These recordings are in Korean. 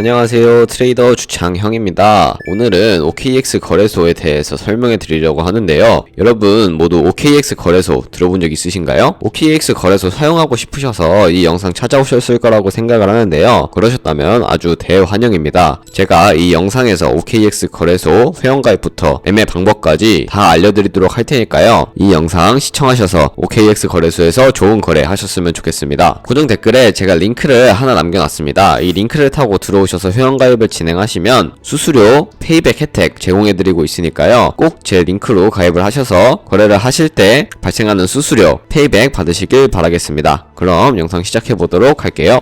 안녕하세요. 트레이더 주창형입니다. 오늘은 OKX 거래소에 대해서 설명해 드리려고 하는데요. 여러분 모두 OKX 거래소 들어본 적 있으신가요? OKX 거래소 사용하고 싶으셔서 이 영상 찾아오셨을 거라고 생각을 하는데요. 그러셨다면 아주 대환영입니다. 제가 이 영상에서 OKX 거래소 회원가입부터 매매 방법까지 다 알려드리도록 할 테니까요. 이 영상 시청하셔서 OKX 거래소에서 좋은 거래 하셨으면 좋겠습니다. 고정 댓글에 제가 링크를 하나 남겨놨습니다. 이 링크를 타고 들어오 셔서 회원가입을 진행하시면 수수료, 페이백 혜택 제공해드리고 있으니까요. 꼭 제 링크로 가입을 하셔서 거래를 하실 때 발생하는 수수료, 페이백 받으시길 바라겠습니다. 그럼 영상 시작해보도록 할게요.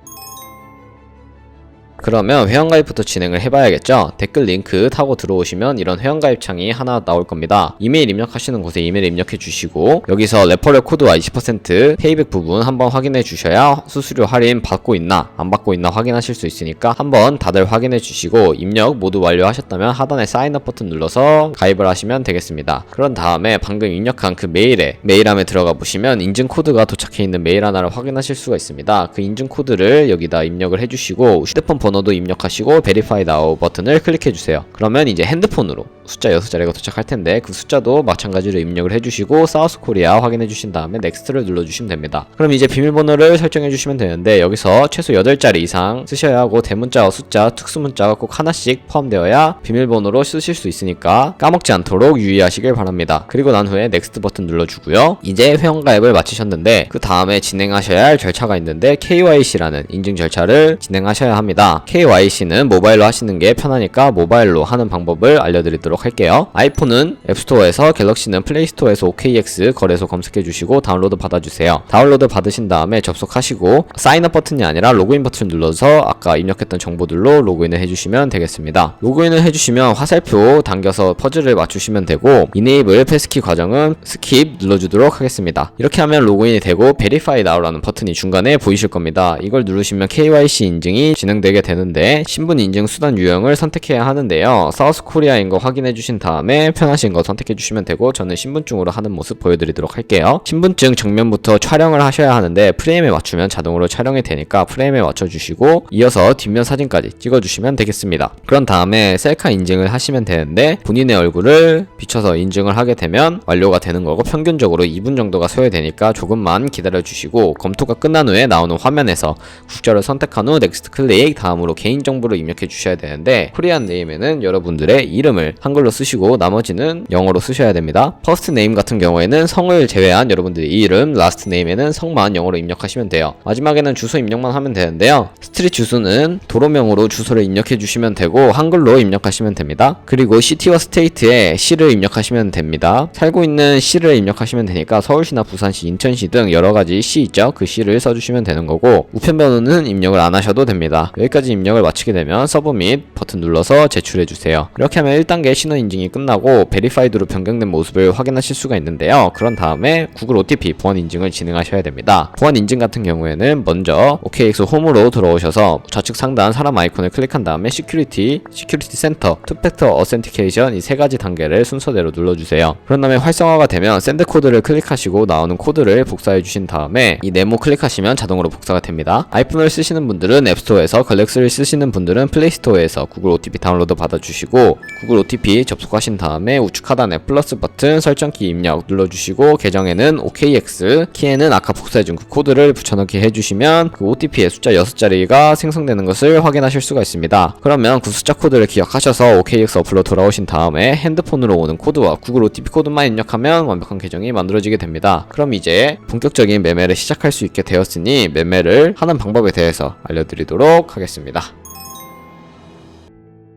그러면 회원가입부터 진행을 해봐야겠죠? 댓글 링크 타고 들어오시면 이런 회원가입 창이 하나 나올 겁니다. 이메일 입력하시는 곳에 이메일 입력해 주시고 여기서 레퍼럴 코드와 20% 페이백 부분 한번 확인해 주셔야 수수료 할인 받고 있나 안 받고 있나 확인하실 수 있으니까 한번 다들 확인해 주시고 입력 모두 완료하셨다면 하단에 사인업 버튼 눌러서 가입을 하시면 되겠습니다. 그런 다음에 방금 입력한 그 메일에 메일함에 들어가 보시면 인증 코드가 도착해 있는 메일 하나를 확인하실 수가 있습니다. 그 인증 코드를 여기다 입력을 해주시고 휴대폰 번호 도 입력하시고 베리파이 나우 버튼을 클릭해 주세요. 그러면 이제 핸드폰으로 숫자 6자리가 도착할 텐데 그 숫자도 마찬가지로 입력을 해주시고 사우스 코리아 확인해 주신 다음에 넥스트를 눌러주시면 됩니다. 그럼 이제 비밀번호를 설정해 주시면 되는데 여기서 최소 8자리 이상 쓰셔야 하고 대문자와 숫자, 특수문자가 꼭 하나씩 포함되어야 비밀번호로 쓰실 수 있으니까 까먹지 않도록 유의하시길 바랍니다. 그리고 난 후에 넥스트 버튼 눌러주고요. 이제 회원가입을 마치셨는데 그 다음에 진행하셔야 할 절차가 있는데 KYC라는 인증 절차를 진행하셔야 합니다. KYC는 모바일로 하시는 게 편하니까 모바일로 하는 방법을 알려드리도록 할게요. 아이폰은 앱스토어에서 갤럭시는 플레이스토어에서 OKX 거래소 검색해 주시고 다운로드 받아주세요. 다운로드 받으신 다음에 접속하시고 사인업 버튼이 아니라 로그인 버튼 눌러서 아까 입력했던 정보들로 로그인을 해주시면 되겠습니다. 로그인을 해주시면 화살표 당겨서 퍼즐을 맞추시면 되고 이네이블 패스키 과정은 스킵 눌러주도록 하겠습니다. 이렇게 하면 로그인이 되고 베리파이 나우라는 버튼이 중간에 보이실 겁니다. 이걸 누르시면 KYC 인증이 진행되게 되는 데 신분 인증 수단 유형을 선택해야 하는데요. 사우스 코리아인 거 확인해 주신 다음에 편하신 거 선택해 주시면 되고 저는 신분증으로 하는 모습 보여드리도록 할게요. 신분증 정면부터 촬영을 하셔야 하는데 프레임에 맞추면 자동으로 촬영이 되니까 프레임에 맞춰주시고 이어서 뒷면 사진까지 찍어주시면 되겠습니다. 그런 다음에 셀카 인증을 하시면 되는데 본인의 얼굴을 비춰서 인증을 하게 되면 완료가 되는 거고 평균적으로 2분 정도가 소요되니까 조금만 기다려 주시고 검토가 끝난 후에 나오는 화면에서 국자를 선택한 후 넥스트 클릭 다음 으로 개인정보를 입력해 주셔야 되는데 코리안 네임에는 여러분들의 이름을 한글로 쓰시고 나머지는 영어로 쓰셔야 됩니다. 퍼스트 네임 같은 경우에는 성을 제외한 여러분들의 이름, 라스트 네임에는 성만 영어로 입력하시면 돼요. 마지막에는 주소 입력만 하면 되는데요. 스트릿 주소는 도로명으로 주소를 입력해 주시면 되고 한글로 입력하시면 됩니다. 그리고 시티와 스테이트에 시를 입력하시면 됩니다. 살고 있는 시를 입력하시면 되니까 서울시나 부산시, 인천시 등 여러 가지 시 있죠. 그 시를 써주시면 되는 거고 우편번호는 입력을 안 하셔도 됩니다. 여기까지 입력을 마치게 되면 서브밋 버튼 눌러서 제출해 주세요. 이렇게 하면 1단계 신원 인증이 끝나고 베리파이드로 변경된 모습을 확인하실 수가 있는데요. 그런 다음에 구글 OTP 보안 인증을 진행하셔야 됩니다. 보안 인증 같은 경우에는 먼저 OKX 홈으로 들어오셔서 좌측 상단 사람 아이콘을 클릭한 다음에 시큐리티, 시큐리티 센터, 투팩터 어센티케이션 이 세 가지 단계를 순서대로 눌러주세요. 그런 다음에 활성화가 되면 샌드 코드를 클릭하시고 나오는 코드를 복사해 주신 다음에 이 네모 클릭하시면 자동으로 복사가 됩니다. 아이폰을 쓰시는 분들은 앱스토어에서 글렉 스를 쓰시는 분들은 플레이스토어에서 구글 OTP 다운로드 받아주시고 구글 OTP 접속하신 다음에 우측 하단에 플러스 버튼 설정키 입력 눌러주시고 계정에는 OKX 키에는 아까 복사해준 그 코드를 붙여넣기 해주시면 그 OTP의 숫자 6자리가 생성되는 것을 확인하실 수가 있습니다. 그러면 그 숫자 코드를 기억하셔서 OKX 어플로 돌아오신 다음에 핸드폰으로 오는 코드와 구글 OTP 코드만 입력하면 완벽한 계정이 만들어지게 됩니다. 그럼 이제 본격적인 매매를 시작할 수 있게 되었으니 매매를 하는 방법에 대해서 알려드리도록 하겠습니다. 감사합니다.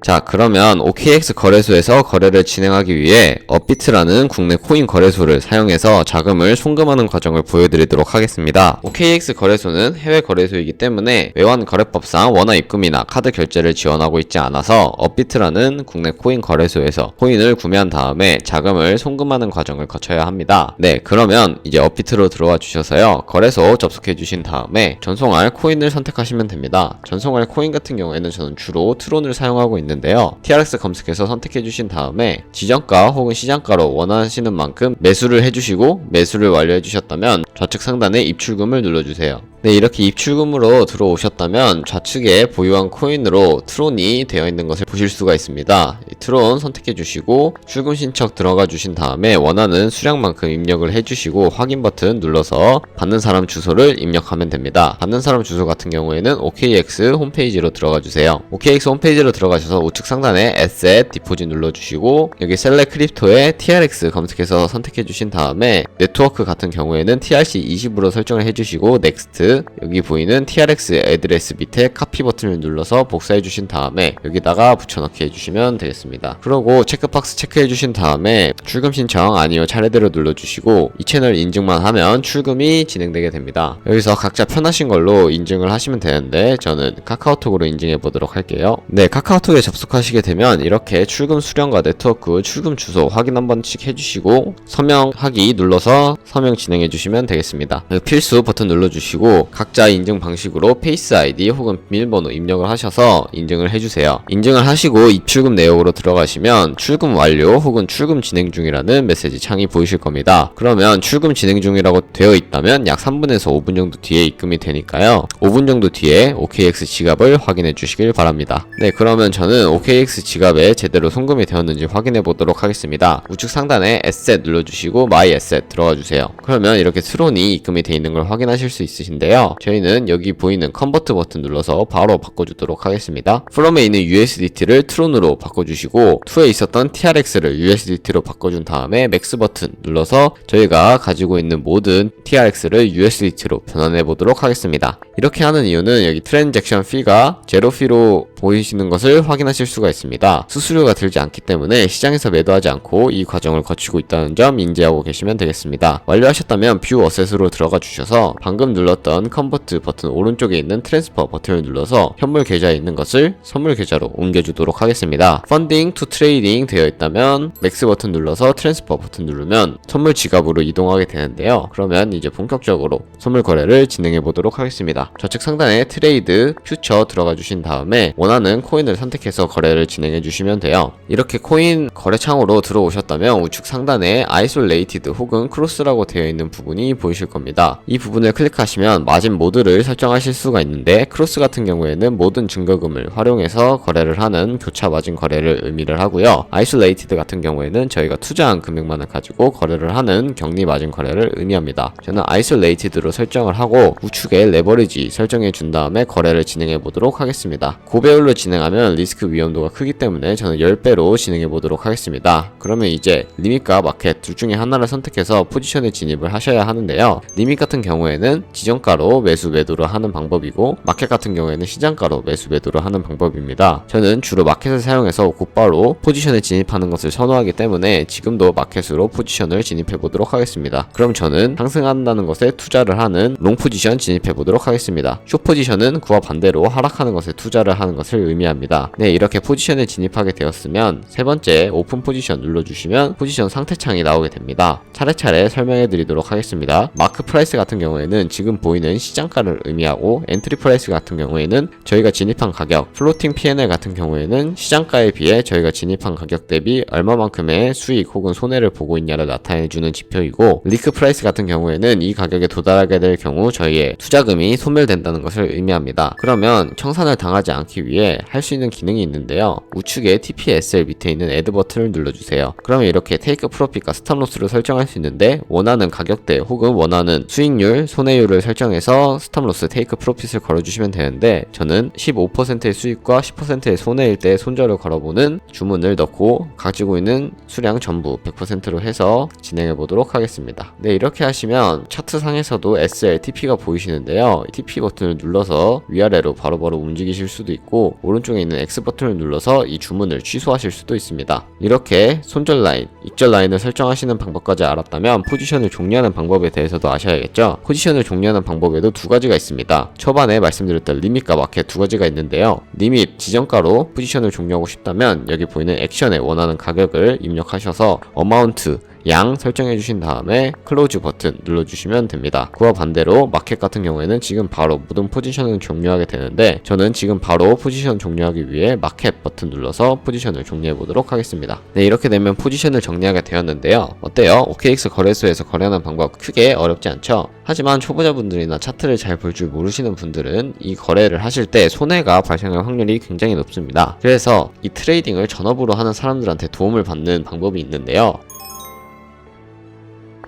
자 그러면 OKX 거래소에서 거래를 진행하기 위해 업비트라는 국내 코인 거래소를 사용해서 자금을 송금하는 과정을 보여드리도록 하겠습니다. OKX 거래소는 해외 거래소이기 때문에 외환 거래법상 원화 입금이나 카드 결제를 지원하고 있지 않아서 업비트라는 국내 코인 거래소에서 코인을 구매한 다음에 자금을 송금하는 과정을 거쳐야 합니다. 네 그러면 이제 업비트로 들어와 주셔서요 거래소 접속해 주신 다음에 전송할 코인을 선택하시면 됩니다. 전송할 코인 같은 경우에는 저는 주로 트론을 사용하고 있는 있는데요. TRX 검색해서 선택해 주신 다음에 지정가 혹은 시장가로 원하시는 만큼 매수를 해주시고 매수를 완료해 주셨다면 좌측 상단에 입출금을 눌러주세요. 네, 이렇게 입출금으로 들어오셨다면 좌측에 보유한 코인으로 트론이 되어 있는 것을 보실 수가 있습니다. 이 트론 선택해 주시고 출금 신청 들어가 주신 다음에 원하는 수량만큼 입력을 해 주시고 확인 버튼 눌러서 받는 사람 주소를 입력하면 됩니다. 받는 사람 주소 같은 경우에는 OKX 홈페이지로 들어가 주세요. OKX 홈페이지로 들어가셔서 우측 상단에 Asset 디포짓 눌러 주시고 여기 셀렉 크립토에 TRX 검색해서 선택해 주신 다음에 네트워크 같은 경우에는 TRC20으로 설정을 해 주시고 넥스트 여기 보이는 TRX 애드레스 밑에 카피 버튼을 눌러서 복사해 주신 다음에 여기다가 붙여넣기 해주시면 되겠습니다. 그러고 체크박스 체크해 주신 다음에 출금 신청 아니요 차례대로 눌러주시고 이 채널 인증만 하면 출금이 진행되게 됩니다. 여기서 각자 편하신 걸로 인증을 하시면 되는데 저는 카카오톡으로 인증해 보도록 할게요. 네, 카카오톡에 접속하시게 되면 이렇게 출금 수령과 네트워크 출금 주소 확인 한 번씩 해주시고 서명하기 눌러서 서명 진행해 주시면 되겠습니다. 필수 버튼 눌러주시고 각자 인증 방식으로 페이스 아이디 혹은 비밀번호 입력을 하셔서 인증을 해주세요. 인증을 하시고 입출금 내역으로 들어가시면 출금 완료 혹은 출금 진행 중이라는 메시지 창이 보이실 겁니다. 그러면 출금 진행 중이라고 되어 있다면 약 3분에서 5분 정도 뒤에 입금이 되니까요. 5분 정도 뒤에 OKX 지갑을 확인해 주시길 바랍니다. 네, 그러면 저는 OKX 지갑에 제대로 송금이 되었는지 확인해 보도록 하겠습니다. 우측 상단에 Asset 눌러주시고 My Asset 들어가 주세요. 그러면 이렇게 트론이 입금이 돼 있는 걸 확인하실 수 있으신데요. 저희는 여기 보이는 컨버트 버튼 눌러서 바로 바꿔주도록 하겠습니다. from에 있는 USDT를 트론으로 바꿔주시고 2에 있었던 TRX를 USDT로 바꿔준 다음에 맥스 버튼 눌러서 저희가 가지고 있는 모든 TRX를 USDT로 변환해 보도록 하겠습니다. 이렇게 하는 이유는 여기 트랜잭션 피가 제로 피로 보이시는 것을 확인하실 수가 있습니다. 수수료가 들지 않기 때문에 시장에서 매도하지 않고 이 과정을 거치고 있다는 점 인지하고 계시면 되겠습니다. 완료하셨다면 뷰 어셋으로 들어가 주셔서 방금 눌렀던 컨버트 버튼 오른쪽에 있는 트랜스퍼 버튼을 눌러서 현물 계좌에 있는 것을 선물 계좌로 옮겨주도록 하겠습니다. 펀딩 투 트레이딩 되어 있다면 맥스 버튼 눌러서 트랜스퍼 버튼 누르면 선물 지갑으로 이동하게 되는데요. 그러면 이제 본격적으로 선물 거래를 진행해 보도록 하겠습니다. 좌측 상단에 트레이드 퓨처 들어가 주신 다음에 원하는 코인을 선택해서 거래를 진행해 주시면 돼요. 이렇게 코인 거래창으로 들어오셨다면 우측 상단에 아이솔레이티드 혹은 크로스라고 되어 있는 부분이 보이실 겁니다. 이 부분을 클릭하시면 마진 모드를 설정하실 수가 있는데 크로스 같은 경우에는 모든 증거금을 활용해서 거래를 하는 교차 마진 거래를 의미를 하고요. 아이솔레이티드 같은 경우에는 저희가 투자한 금액만을 가지고 거래를 하는 격리 마진 거래를 의미합니다. 저는 아이솔레이티드로 설정을 하고 우측에 레버리지 설정해 준 다음에 거래를 진행해 보도록 하겠습니다. 고배율로 진행하면 리스크 위험도가 크기 때문에 저는 10배로 진행해 보도록 하겠습니다. 그러면 이제 리밋과 마켓 둘 중에 하나를 선택해서 포지션에 진입을 하셔야 하는데요. 리밋 같은 경우에는 지정가로 매수 매도를 하는 방법이고 마켓 같은 경우에는 시장가로 매수 매도를 하는 방법입니다. 저는 주로 마켓을 사용해서 곧바로 포지션에 진입하는 것을 선호하기 때문에 지금도 마켓으로 포지션을 진입해 보도록 하겠습니다. 그럼 저는 상승한다는 것에 투자를 하는 롱 포지션 진입해 보도록 하겠습니다. 쇼 포지션은 그와 반대로 하락하는 것에 투자를 하는 것을 의미합니다. 네, 이렇게 포지션에 진입하게 되었으면 세 번째 오픈 포지션 눌러주시면 포지션 상태 창이 나오게 됩니다. 차례차례 설명해 드리도록 하겠습니다. 마크 프라이스 같은 경우에는 지금 보이는 시장가를 의미하고 엔트리 프라이스 같은 경우에는 저희가 진입한 가격, 플로팅 P&L 같은 경우에는 시장가에 비해 저희가 진입한 가격 대비 얼마만큼의 수익 혹은 손해를 보고 있냐를 나타내주는 지표이고 리크 프라이스 같은 경우에는 이 가격에 도달하게 될 경우 저희의 투자금이 소멸된다는 것을 의미합니다. 그러면 청산을 당하지 않기 위해 할 수 있는 기능이 있는데요. 우측에 TPSL 밑에 있는 애드 버튼을 눌러주세요. 그러면 이렇게 테이크 프로핏과 스탑로스를 설정할 수 있는데 원하는 가격대 혹은 원하는 수익률, 손해율을 설정 해서 스탑로스 테이크 프로핏을 걸어주시면 되는데 저는 15%의 수익과 10%의 손해일 때 손절을 걸어보는 주문을 넣고 가지고 있는 수량 전부 100%로 해서 진행해 보도록 하겠습니다. 네 이렇게 하시면 차트 상에서도 SLTP가 보이시는데요. TP 버튼을 눌러서 위아래로 바로바로 움직이실 수도 있고 오른쪽에 있는 X 버튼을 눌러서 이 주문을 취소하실 수도 있습니다. 이렇게 손절 라인, 익절 라인을 설정하시는 방법까지 알았다면 포지션을 종료하는 방법에 대해서도 아셔야겠죠. 포지션을 종료하는 방법 에도 두 가지가 있습니다. 초반에 말씀드렸던 리밋과 마켓 두 가지가 있는데요. 리밋 지정가로 포지션을 종료하고 싶다면 여기 보이는 액션에 원하는 가격을 입력하셔서 어마운트 양 설정해 주신 다음에 클로즈 버튼 눌러주시면 됩니다. 그와 반대로 마켓 같은 경우에는 지금 바로 모든 포지션을 종료하게 되는데 저는 지금 바로 포지션 종료하기 위해 마켓 버튼 눌러서 포지션을 종료해 보도록 하겠습니다. 네 이렇게 되면 포지션을 정리하게 되었는데요. 어때요? OKX 거래소에서 거래하는 방법 크게 어렵지 않죠? 하지만 초보자분들이나 차트를 잘 볼 줄 모르시는 분들은 이 거래를 하실 때 손해가 발생할 확률이 굉장히 높습니다. 그래서 이 트레이딩을 전업으로 하는 사람들한테 도움을 받는 방법이 있는데요.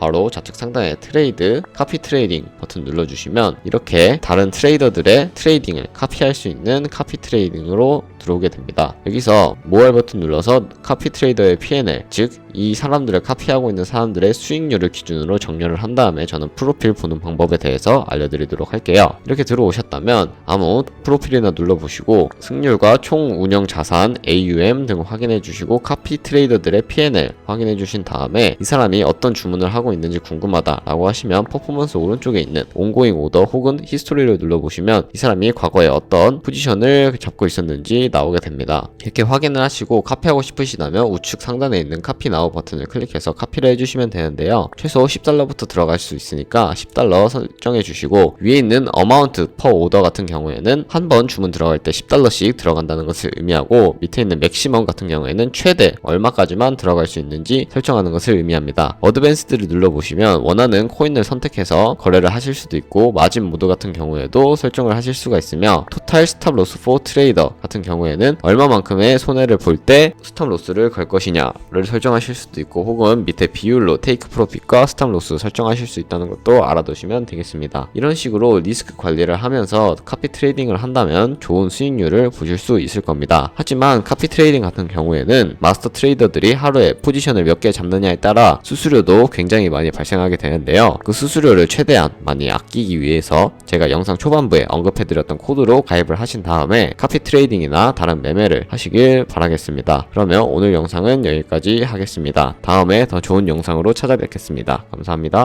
바로 좌측 상단에 트레이드, 카피 트레이딩 버튼 눌러주시면 이렇게 다른 트레이더들의 트레이딩을 카피할 수 있는 카피 트레이딩으로 들어오게 됩니다. 여기서 모알 버튼 눌러서 카피 트레이더의 P&L, 즉 이 사람들을 카피하고 있는 사람들의 수익률을 기준으로 정렬을 한 다음에 저는 프로필 보는 방법에 대해서 알려드리도록 할게요. 이렇게 들어오셨다면 아무 프로필이나 눌러보시고 승률과 총 운영 자산, AUM 등 확인해 주시고 카피 트레이더들의 P&L 확인해 주신 다음에 이 사람이 어떤 주문을 하고 있는지 궁금하다라고 하시면 퍼포먼스 오른쪽에 있는 온고잉 오더 혹은 히스토리를 눌러보시면 이 사람이 과거에 어떤 포지션을 잡고 있었는지 나오게 됩니다. 이렇게 확인을 하시고 카피하고 싶으시다면 우측 상단에 있는 카피 나우 버튼을 클릭해서 카피를 해주시면 되는데요. 최소 10달러부터 들어갈 수 있으니까 10달러 설정해 주시고 위에 있는 어마운트 퍼 오더 같은 경우에는 한 번 주문 들어갈 때 10달러씩 들어간다는 것을 의미하고 밑에 있는 맥시멈 같은 경우에는 최대 얼마까지만 들어갈 수 있는지 설정하는 것을 의미합니다. 어드밴스드를 눌러 보시면 원하는 코인을 선택해서 거래를 하실 수도 있고 마진 모드 같은 경우에도 설정을 하실 수가 있으며 토탈 스탑 로스 포 트레이더 같은 경우에는 얼마만큼의 손해를 볼 때 스탑 로스를 걸 것이냐를 설정하실 수도 있고 혹은 밑에 비율로 테이크 프로핏과 스탑 로스 설정하실 수 있다는 것도 알아두시면 되겠습니다. 이런 식으로 리스크 관리를 하면서 카피 트레이딩을 한다면 좋은 수익률을 보실 수 있을 겁니다. 하지만 카피 트레이딩 같은 경우에는 마스터 트레이더들이 하루에 포지션을 몇 개 잡느냐에 따라 수수료도 굉장히 많이 발생하게 되는데요. 그 수수료를 최대한 많이 아끼기 위해서 제가 영상 초반부에 언급해드렸던 코드로 가입을 하신 다음에 카피 트레이딩이나 다른 매매를 하시길 바라겠습니다. 그러면 오늘 영상은 여기까지 하겠습니다. 다음에 더 좋은 영상으로 찾아뵙겠습니다. 감사합니다.